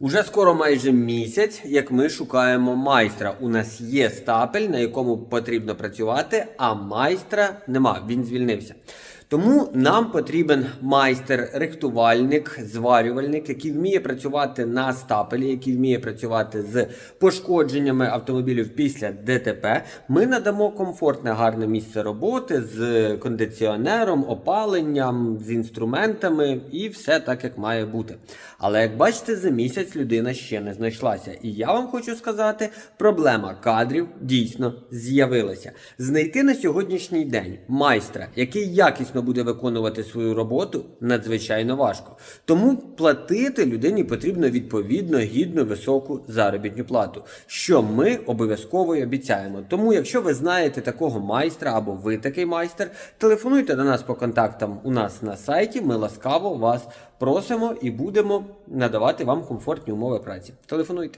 Уже скоро майже місяць, як ми шукаємо майстра. У нас є стапель, на якому потрібно працювати, а майстра нема, він звільнився. Тому нам потрібен майстер-рихтувальник, зварювальник, який вміє працювати на стапелі, який вміє працювати з пошкодженнями автомобілів після ДТП. Ми надамо комфортне, гарне місце роботи з кондиціонером, опаленням, з інструментами і все так, як має бути. Але як бачите, за місяць людина ще не знайшлася. І я вам хочу сказати, проблема кадрів дійсно з'явилася. Знайти на сьогоднішній день майстра, який якісно буде виконувати свою роботу, надзвичайно важко. Тому платити людині потрібно відповідно гідну високу заробітну плату, що ми обов'язково й обіцяємо. Тому, якщо ви знаєте такого майстра або ви такий майстер, телефонуйте до нас по контактам у нас на сайті. Ми ласкаво вас просимо і будемо надавати вам комфортні умови праці. Телефонуйте.